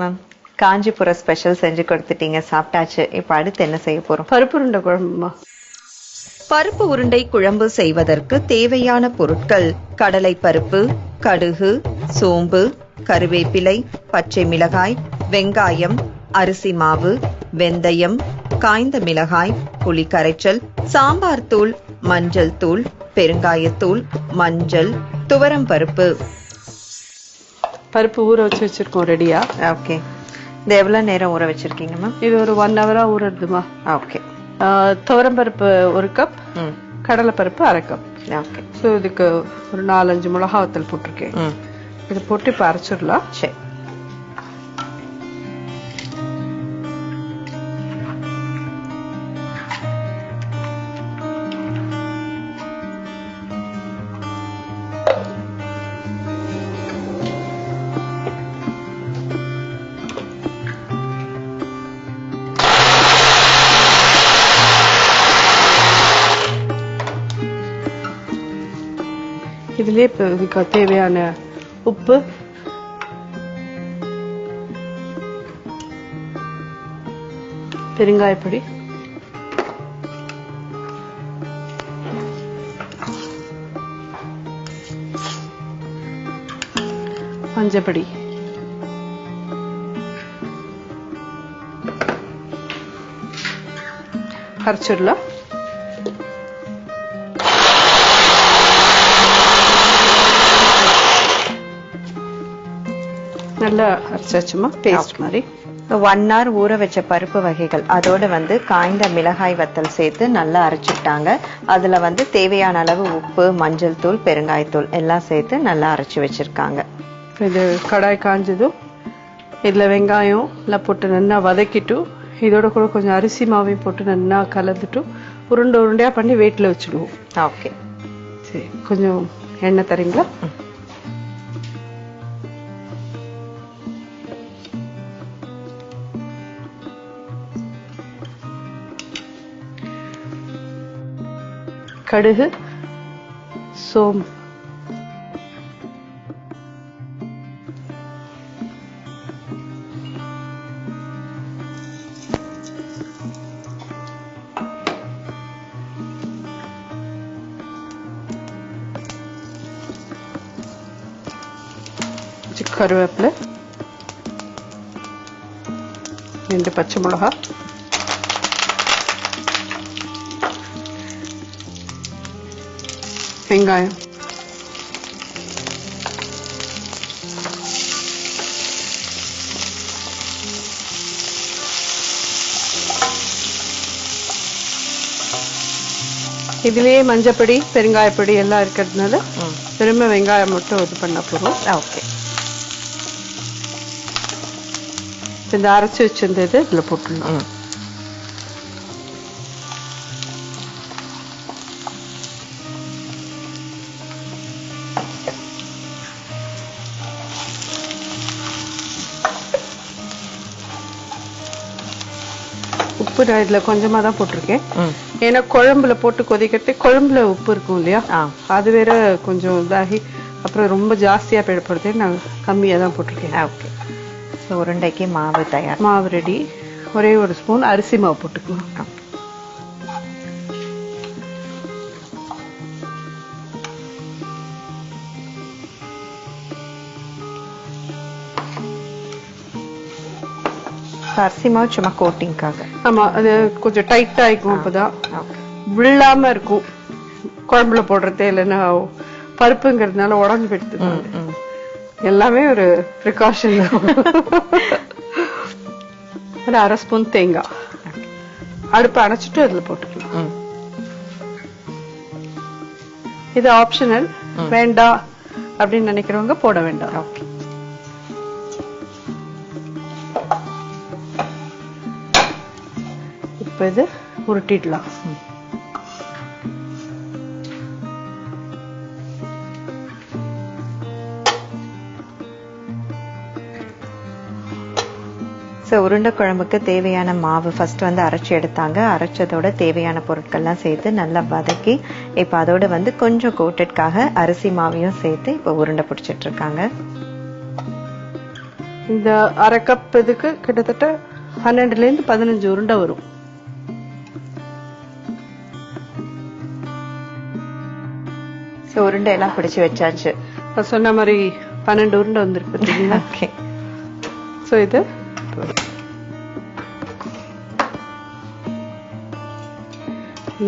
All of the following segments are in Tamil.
மேம் காஞ்சிபுரம் ஸ்பெஷல் செஞ்சு கொடுத்துட்டீங்க. சாப்பிட்டாச்சு. இப்போ அடுத்து என்ன செய்ய போறோம்? பருப்பு உருண்டை குழம்புமா பருப்பு உருண்டை குழம்பு செய்வதற்கு தேவையான பொருட்கள் கடலை பருப்பு கடுகு சோம்பு கருவேப்பிலை பச்சை மிளகாய் வெங்காயம் அரிசி மாவு வெந்தயம் காய்ந்த மிளகாய் புளி கரைச்சல் சாம்பார் தூள் மஞ்சள் தூள் பெருங்காயத்தூள் மஞ்சள் துவரம் பருப்பு. பருப்பு ஊற வச்சு வச்சிருக்கோம் ரெடியா ஓகே இது எவ்வளவு நேரம் ஊற வச்சிருக்கீங்க மேம் இது ஒரு ஒன் ஹவரா ஊறுதுமா ஓகே துவரம் பருப்பு ஒரு கப் ம். கடலை பருப்பு அரை கப் ஓகே ஸோ இதுக்கு ஒரு நாலஞ்சு மிளகா வத்தல் போட்டிருக்கேன். ம். இது போட்டு இப்போ அரைச்சிடலாம். சரி. இதுலயே இப்போ இதுக்கு தேவையான உப்பு பெருங்காயப்பொடி பஞ்சப்படி அரைச்சிடலாம் நல்லா அரைச்சாச்சுமா? பேஸ்ட் மாதிரி. ஒன் hour ஊற வச்ச பருப்பு வகைகள் அதோட வந்து காய்ந்த மிளகாய் வத்தல் சேர்த்து நல்லா அரைச்சிட்டாங்க அதுல வந்து தேவையான அளவு உப்பு மஞ்சள் தூள் பெருங்காயத்தூள் எல்லாம் சேர்த்து நல்லா அரைச்சு வச்சிருக்காங்க. இது கடாய் காஞ்சதும் இதில் வெங்காயம் எல்லாம் போட்டு நல்லா வதக்கிட்டு இதோட கூட கொஞ்சம் அரிசி மாவையும் போட்டு நல்லா கலந்துட்டு உருண்டை உருண்டையாக பண்ணி வெயிட்டில் வச்சுடுவோம். ஓகே சரி கொஞ்சம் எண்ணெய் தரீங்களா? கடுகு சோம்பு கருவேப்பிலை ரெண்டு பச்சை மிளகா வெங்காயம். இதுலயே மஞ்சப்பொடி பெருங்காயப்பொடி எல்லாம் இருக்கிறதுனால திரும்ப வெங்காயம் மட்டும் இது பண்ண போறோம் ஓகே. இந்த அரைச்சி வச்சிருந்தது இதுல போட்டுடலாம். உப்பு நான் இதுல கொஞ்சமா தான் போட்டிருக்கேன். ஏன்னா குழம்புல போட்டு கொதிக்கட்டு குழம்புல உப்பு இருக்கும் இல்லையா? அது வேற கொஞ்சம் இதாகி அப்புறம் ரொம்ப ஜாஸ்தியா போயிடப்படுது நான் கம்மியா தான் போட்டிருக்கேன். ஓகே. ஸோ உருண்டைக்கு மாவு தயார். மாவு ரெடி ஒரே ஒரு ஸ்பூன் அரிசி மாவு போட்டுக்கலாம் அரிசி மாவு சும்மா கோட்டிங்காக ஆமா அது கொஞ்சம் டைட்டா ஆயிக்கும் அப்பதான். ஓகே விழாம இருக்கும். குழம்புல போடுறது இல்லைன்னா பருப்புங்கிறதுனால உடஞ்சு போயிடுது எல்லாமே ஒரு ப்ரிகாஷன் ஒரு அரை ஸ்பூன் தேங்காய். அடுப்பை அணைச்சிட்டு அதுல போட்டுக்கலாம். இது ஆப்ஷனல் வேண்டாம் அப்படின்னு நினைக்கிறவங்க போட வேண்டாம். ஓகே இப்போ இது உருட்டிடலாம். ஸோ உருண்டை குழம்புக்கு தேவையான மாவு ஃபர்ஸ்ட் வந்து அரைச்சி எடுத்தாங்க. அரைச்சதோட தேவையான பொருட்கள்லாம் சேர்த்து நல்லா வதக்கி இப்போ அதோட வந்து கொஞ்சம் கோட்டட்காக அரிசி மாவையும் சேர்த்து இப்போ உருண்டை பிடிச்சிட்டு இருக்காங்க. இந்த அரை கப் இதுக்கு கிட்டத்தட்ட பன்னெண்டுல இருந்து பதினஞ்சு உருண்டை வரும். ஸோ உருண்டை எல்லாம் பிடிச்சு வச்சாச்சு. நான் சொன்ன மாதிரி பன்னெண்டு உருண்டை வந்திருக்கு பார்த்தீங்களா? ஓகே ஸோ இது?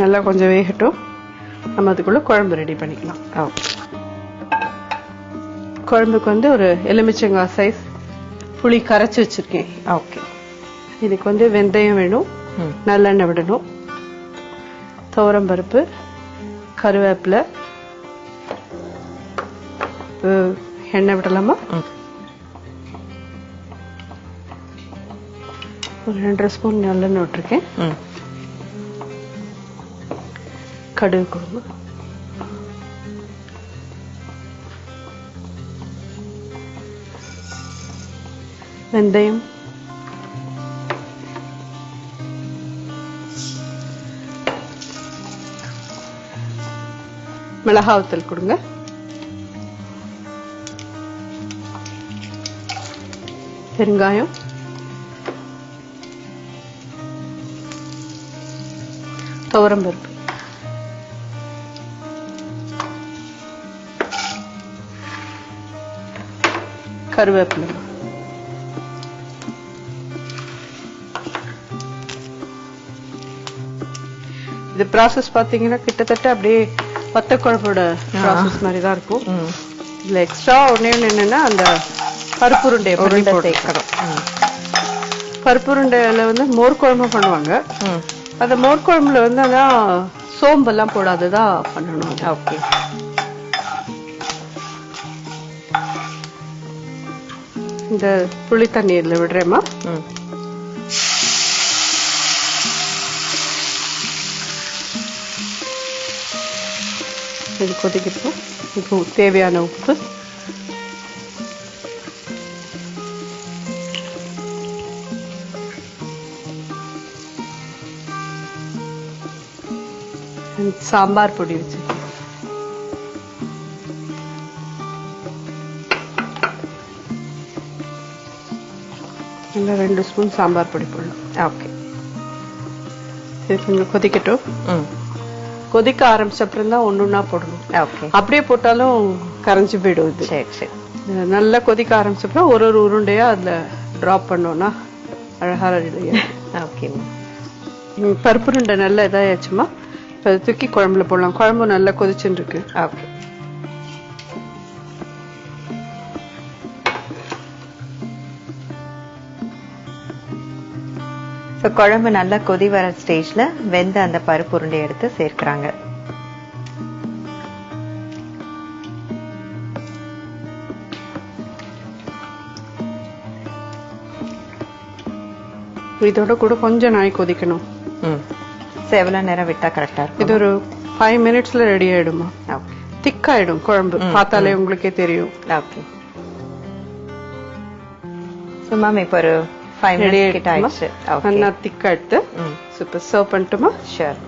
நல்லா கொஞ்சம் வேகட்டும். நம்ம அதுக்குள்ள குழம்பு ரெடி பண்ணிக்கலாம். ஓகே குழம்புக்கு வந்து ஒரு எலுமிச்சங்காய் சைஸ் புளி கரைச்சி வச்சிருக்கேன். ஓகே இதுக்கு வந்து வெந்தயம் வேணும். நல்லெண்ணெய் விடணும். துவரம் பருப்பு கருவேப்பிலை எண்ணெய் விடலாமா? ஒரு ரெண்டரை ஸ்பூன் நல்லெண்ணெய் விட்டுருக்கேன். கடுகு குழம்பு வெந்தயம். மிளகாவத்தல் கொடுங்க. பெருங்காயம் துவரம்பருப்பு கருவேப்பிலை இது ப்ராசஸ் பாத்தீங்கன்னா கிட்டத்தட்ட அப்படியே வத்த குழம்போட ப்ராசஸ் மாதிரி தான் இருக்கும் இதுல எக்ஸ்ட்ரா ஒண்ணே ஒண்ணு என்னன்னா அந்த பருப்பு உருண்டையை பண்ணி உருண்டை போட்டு சேர்க்கணும் ம் பருப்பு உருண்டையில வந்து மோர் குழம்பு பண்ணுவாங்க அந்த மோர் குழம்புல வந்து அதான் சோம்பெல்லாம் போடாததான் பண்ணணும். ஓகே. இந்த புளி தண்ணீர்ல விடுறேம்மா. இது கொதிக்கட்டும். இப்போ தேவையான உப்பு. சாம்பார் பொடி வச்சிருக்கேன் ரெண்டு ஸ்பூன் சாம்பார் பொடி போடலாம் ஓகே இது கொஞ்சம் கொதிக்கட்டும். ம். கொதிக்க ஆரம்பிச்ச அப்புறம் தான் ஒன்று ஒன்றா போடணும் ஓகே அப்படியே போட்டாலும் கரைஞ்சு போயிடும் இது. சரி சரி. நல்லா கொதிக்க ஆரம்பிச்சப்பறம் ஒரு ஒரு உருண்டையா அதுல டிராப் பண்ணோம்னா அழகா ரெடி ஓகே பருப்பு உருண்டை நல்லா இதாயாச்சுமா? இப்ப அதை தூக்கி குழம்புல போடலாம். குழம்பு நல்லா கொதிச்சுன்னு இருக்கு ஓகே. ஸோ குழம்பு நல்லா கொதி வர ஸ்டேஜ்ல வெந்த அந்த பருப்பு உருண்டை எடுத்து சேர்க்கிறாங்க. இதோட கூட கொஞ்சம் நாய் கொதிக்கணும். ம். ஸோ எவ்வளோ நேரம் விட்டா கரெக்டாக இருக்கும் இது ஒரு ஃபைவ் மினிட்ஸ்ல ரெடி ஆயிடுமா திக்காயிடும் குழம்பு பார்த்தாலே உங்களுக்கே தெரியும் ஓகே ஸோ மேம் இப்போ ஒரு ஃபைவ் ரெடி மினிட்ஸ் கிட்ட ஆயிடுச்சு நல்லா திக்கா எடுத்து சூப்பர் சர்வ் பண்ணட்டுமா ஷூர்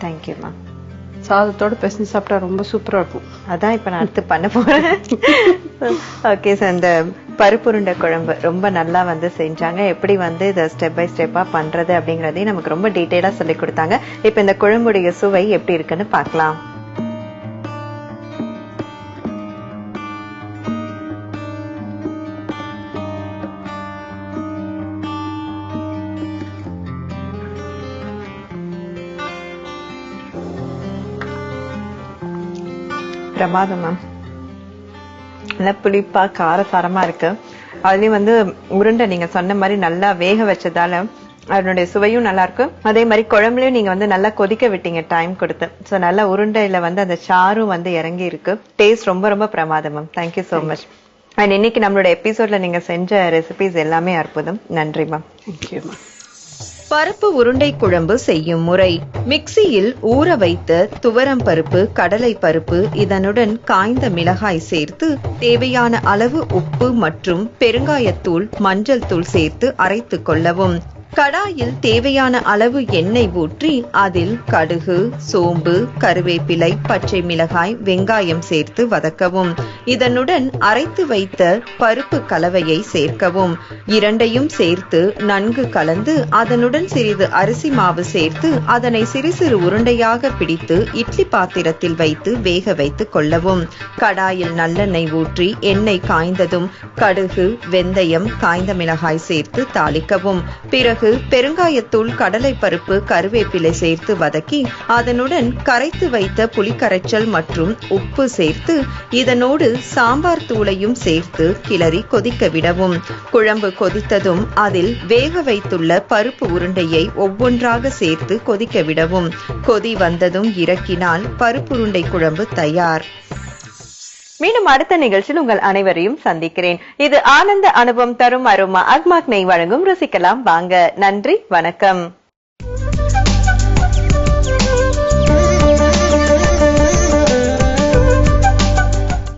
தேங்க்யூ மேம் சாதத்தோட பிசைஞ்சு சாப்பிட்டா ரொம்ப சூப்பரா இருக்கும். அதான் இப்ப நான் அடுத்து பண்ண போறேன். ஓகே சார் இந்த பருப்பு உருண்டை குழம்பு ரொம்ப நல்லா வந்து செஞ்சாங்க. எப்படி வந்து இதை ஸ்டெப் பை ஸ்டெப்பா பண்றது அப்படிங்கறதையும் நமக்கு ரொம்ப டீட்டெயிலா சொல்லி கொடுத்தாங்க. இப்ப இந்த குழம்புடைய சுவை எப்படி இருக்குன்னு பாக்கலாம் பிரமாதம். மேம் நல்லா புளிப்பா காரசாரமா இருக்கு. அதுலயும் வந்து உருண்டை நீங்க சொன்ன மாதிரி நல்லா வேக வச்சதால அதனுடைய சுவையும் நல்லா இருக்கும் அதே மாதிரி குழம்புலயும் நீங்க வந்து நல்லா கொதிக்க விட்டீங்க டைம் கொடுத்து. சோ நல்லா உருண்டையில வந்து அந்த சாரும் வந்து இறங்கி இருக்கு. டேஸ்ட் ரொம்ப ரொம்ப பிரமாதம். Ma'am thank you so much and இன்னைக்கு நம்மளோட எபிசோட்ல நீங்க செஞ்ச ரெசிபிஸ் எல்லாமே அற்புதம். நன்றி மேம் தேங்க்யூமா பருப்பு உருண்டை குழம்பு செய்யும் முறை. மிக்சியில் ஊற வைத்த துவரம் பருப்பு கடலை பருப்பு இதனுடன் காய்ந்த மிளகாய் சேர்த்து தேவையான அளவு உப்பு மற்றும் பெருங்காயத்தூள் மஞ்சள் தூள் சேர்த்து அரைத்து கொள்ளவும். கடாயில் தேவையான அளவு எண்ணெய் ஊற்றி அதில் கடுகு சோம்பு கருவேப்பிலை பச்சை மிளகாய் வெங்காயம் சேர்த்து வதக்கவும். இதனுடன் அரைத்து வைத்த பருப்பு கலவையை சேர்க்கவும். இரண்டையும் சேர்த்து நன்கு கலந்து அதனுடன் சிறிது அரிசி மாவு சேர்த்து அதனை சிறு சிறு உருண்டையாக பிடித்து இட்லி பாத்திரத்தில் வைத்து வேக வைத்துக் கொள்ளவும். கடாயில் நல்லெண்ணெய் ஊற்றி எண்ணெய் காய்ந்ததும் கடுகு வெந்தயம் காய்ந்த மிளகாய் சேர்த்து தாளிக்கவும். பிறகு பெருங்காயத்தூள் கடலை பருப்பு கருவேப்பிலை சேர்த்து வதக்கி அதனுடன் கரைத்து வைத்த புளிக்கரைச்சல் மற்றும் உப்பு சேர்த்து இதனோடு சாம்பார் தூளையும் சேர்த்து கிளறி கொதிக்க விடவும். குழம்பு கொதித்ததும் அதில் வேக வைத்துள்ள பருப்பு உருண்டையை ஒவ்வொன்றாக சேர்த்து கொதிக்க விடவும். கொதி வந்ததும் இறக்கினால் பருப்புருண்டை குழம்பு தயார். மீண்டும் அடுத்த நிகழ்ச்சியில் உங்கள் அனைவரையும் சந்திக்கிறேன். இது ஆனந்த அனுபவம் தரும் அருமா அக்மாக்னை வழங்கும் ருசிக்கலாம் வாங்க. நன்றி வணக்கம்.